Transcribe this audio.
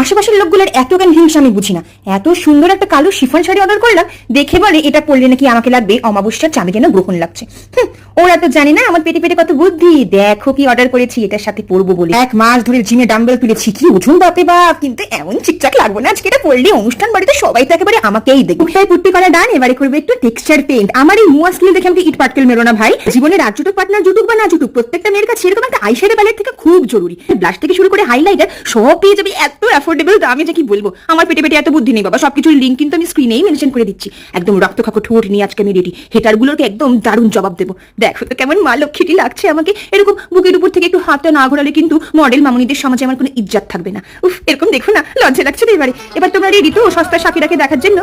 আশেপাশের লোকগুলোর এত কেন হিংসা আমি বুঝি না? এত সুন্দর একটা কালো শিফন শাড়ি অর্ডার করলাম, দেখে বলে এটা পরলে নাকি আমাকে লাগবে অমাবস্যার চাঁদে যেন গ্রহণ লাগছে। ওরা তো জানি না আমার পেটে পেটে কত বুদ্ধি। দেখো কি অর্ডার করেছি, এটার সাথে পরবো বলে। এক মাস ধরে জিমে ডাম্বেল তুলেছি, কি উঠুন বাপে বাপ, কিন্তু এমন ঠিকঠাক লাগবে না আজকে এটা পরলে অনুষ্ঠান বাড়িতে সবাই তো একেবারে আমাকেই দেখবে। উঠাই পুট্টি করা ডান, এবারে করবে একটু টেক্সচার পেন্ট আমার এই মুয়া স্কিল দেখে আমাকে ইট পাটকেল মেরো না ভাই। জীবনে রাত জুটুক পার্টনার জুটুক বা না জুটুক প্রত্যেকটা মেয়ের কাছে এরকম একটা আইশ্যাডো প্যালেট থেকে খুব জরুরি। ব্লাশ থেকে শুরু করে হাইলাইটার সব পেয়ে যাবে এত অ্যাফোর্ডেবল আমি কি বলব? আমার পেটে পেটে এত বুদ্ধি নেই বাবা, সবকিছুর লিঙ্ক কিন্তু আমি স্ক্রিনেই মেনশন করে দিচ্ছি। একদম রক্ত খাকো ঠোঁট নিয়ে আজকে আমি রেডি হেটারগুলোকে একদম দারুণ জবাব দেবো। দেখো তো কেমন মা লক্ষ্মীটি লাগছে আমাকে। এরকম বুকের উপর থেকে একটু হাতটা না ঘোরালে কিন্তু মডেল মামুনিদের সমাজে আমার কোনো ইজ্জাত থাকবে না। উফ, এরকম দেখো না, লজ্জা লাগছে তো এবারে। এবার তোমরা রেডি তো সস্তা সাকিরাকে দেখার জন্য?